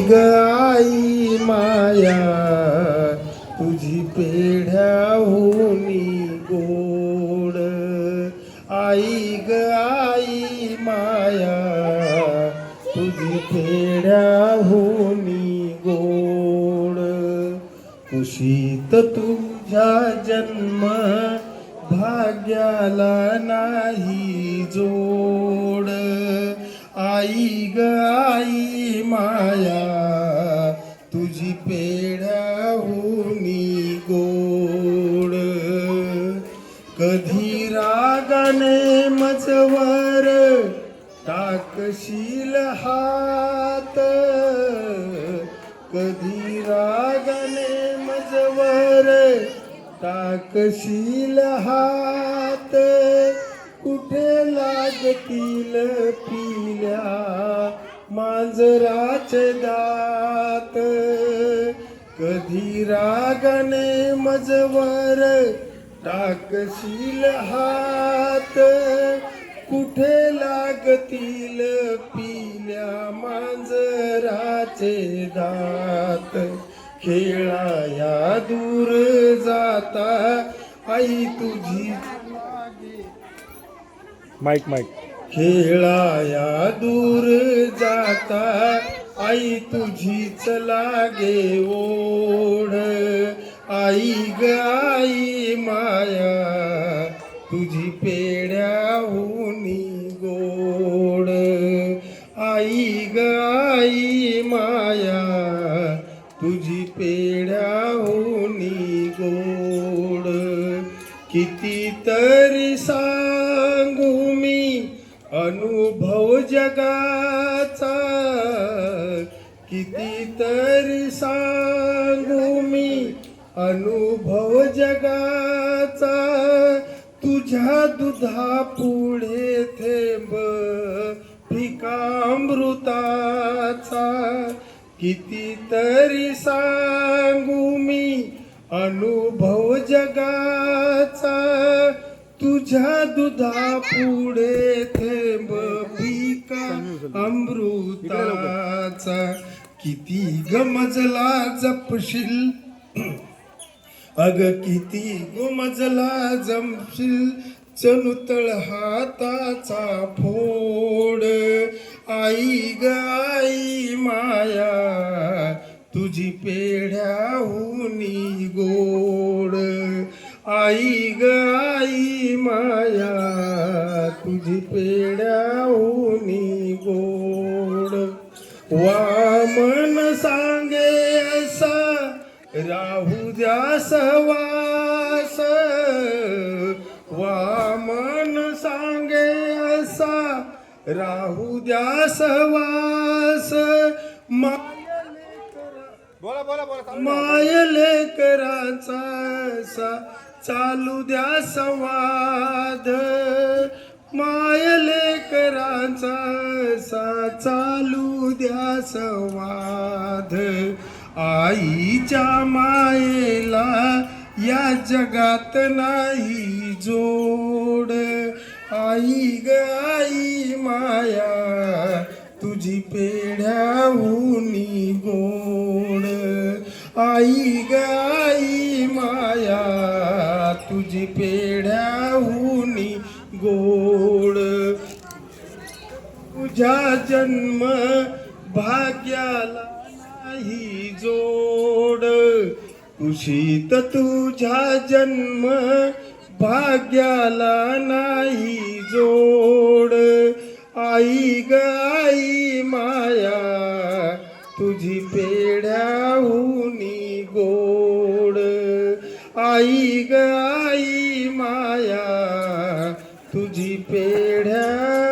ग आई माया तुझी पेढ्या होनी गोड. आई ग आई माया तुझी पेढ्याहुनी गोड. कुशीत तुझ्या जन्म भाग्याला नाही जोड. आई ग आई माया कधी मजवर टाकशील हात. कधी रागाने मजवर टाकशील हात. कुठे लागतील पिल्या मांजराचे दात? कधी रागाने मजवर टाकशील हात कुठे लागतील पिल्या मांजराचे दात? खेळाया दूर जाता आई तुझी माईक माईक. खेळाया दूर जाता आई तुझीच लागे ओढ. आई ग आई माया तुझी पेड्याहुनी गोड. आई ग आई माया तुझी पेड्याहुनी गोड. कितीतरी सांगू मी अनुभव जगाचा. कितीतरी सांगू मी अनुभव जगाचा. तुझ्या दुधा पुढे थेंब फिकामृताचा कितीतरी सांगू मी अनुभव जगाचा. तुझ्या दुधा पुढे थेंब भिका अमृताचा किती गमजला जपशील? अग किती गुमजला जमशील चनुतळ हाताचा फोड. आई ग आई माया तुझी पेढ्याहुनी गोड. आई ग आई माया तुझी पेढ्या राहू द्या सहवास वामन सांगे असा राहू द्या सहवास बोला बोला बोला मायले कराचा असा चालू द्या संवाद मायले कराचा असा चालू द्या संवाद आईच्या मायेला या जगात नाही जोड. आई ग आई माया तुझी पेढ्याहुनी गोड. आई ग आई माया तुझी पेढ्याहुनी गोड. तुझ्या जन्म भाग्याला नाही जोड. कुशीत तुझ्या जन्म भाग्याला नाही जोड. आई ग आई माया तुझी पेढ्याहुनी गोड. आई ग आई माया तुझी पेढ्या